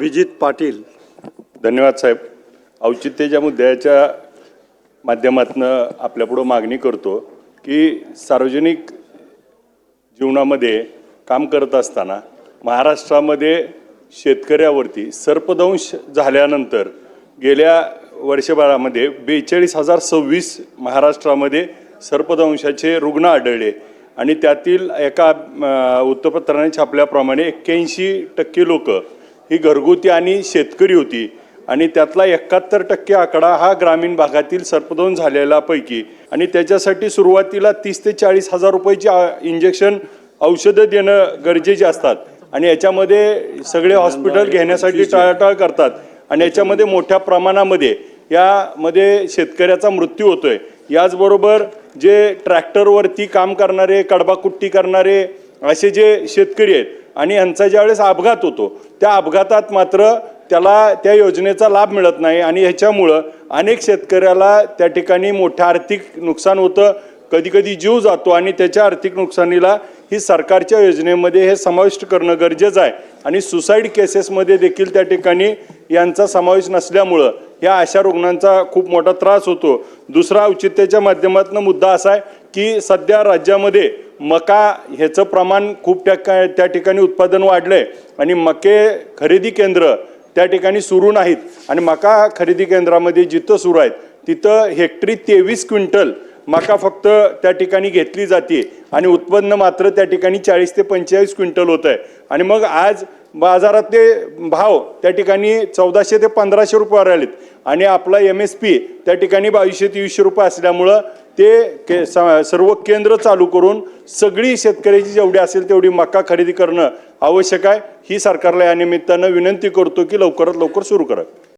अभिजित पाटील. धन्यवाद साहेब. औचित्याच्या मुद्द्याच्या माध्यमातून आपल्यापुढं मागणी करतो की सार्वजनिक जीवनामध्ये काम करत असताना महाराष्ट्रामध्ये शेतकऱ्यावरती सर्पदंश झाल्यानंतर गेल्या वर्षभरामध्ये बेचाळीस हजार सव्वीस महाराष्ट्रामध्ये सर्पदंशाचे रुग्ण आढळले आणि त्यातील एका वृत्तपत्राने छापल्याप्रमाणे एक्क्याऐंशी टक्के लोक ही घरगुती आणि शेतकरी होती. आणि त्यातला एकाहत्तर टक्के आकडा हा ग्रामीण भागातील सर्पदोन झालेलापैकी आणि त्याच्यासाठी सुरुवातीला तीस ते चाळीस हजार रुपयाची इंजेक्शन औषधं देणं गरजेचे असतात. आणि याच्यामध्ये सगळे हॉस्पिटल घेण्यासाठी टाळाटाळ करतात. आणि याच्यामध्ये मोठ्या प्रमाणामध्ये यामध्ये शेतकऱ्याचा मृत्यू होतोय. याचबरोबर जे ट्रॅक्टरवरती काम करणारे कडबाकुट्टी करणारे असे जे शेतकरी आहेत आणि यांचा ज्यावेळेस अपघात होतो त्या अपघातात मात्र त्याला त्या योजनेचा लाभ मिळत नाही आणि ह्याच्यामुळं अनेक शेतकऱ्याला त्या ठिकाणी मोठं आर्थिक नुकसान होतं. कधी कधी जीव जातो आणि त्याच्या आर्थिक नुकसानीला ही सरकारच्या योजनेमध्ये हे समाविष्ट करणं गरजेचं आहे. आणि सुसाईड केसेसमध्ये देखील त्या ठिकाणी यांचा समावेश नसल्यामुळं या अशा रुग्णांचा खूप मोठा त्रास होतो. दुसरा औचित्याच्या माध्यमातून मुद्दा असा आहे की सध्या राज्यामध्ये मका ह्याचं प्रमाण खूप टक्का त्या ठिकाणी उत्पादन वाढलं आहे आणि मके खरेदी केंद्र त्या ठिकाणी सुरू नाहीत. आणि मका खरेदी केंद्रामध्ये जिथं सुरू आहेत तिथं हेक्टरी तेवीस क्विंटल मका फक्त त्या ठिकाणी घेतली जाते आणि उत्पन्न मात्र त्या ठिकाणी चाळीस ते पंचेचाळीस क्विंटल होत आहे आणि मग आज बाजारातले भाव त्या ठिकाणी चौदाशे ते पंधराशे रुपयावर आलेत आणि आपला एम एस पी त्या ठिकाणी बावीसशे तेवीसशे रुपये असल्यामुळं ते के स- सर्व केंद्र चालू करून सगळी शेतकऱ्याची जेवढी असेल तेवढी मका खरेदी करणं आवश्यक आहे. ही सरकारला या निमित्तानं विनंती करतो की लवकरात लवकर सुरू करा.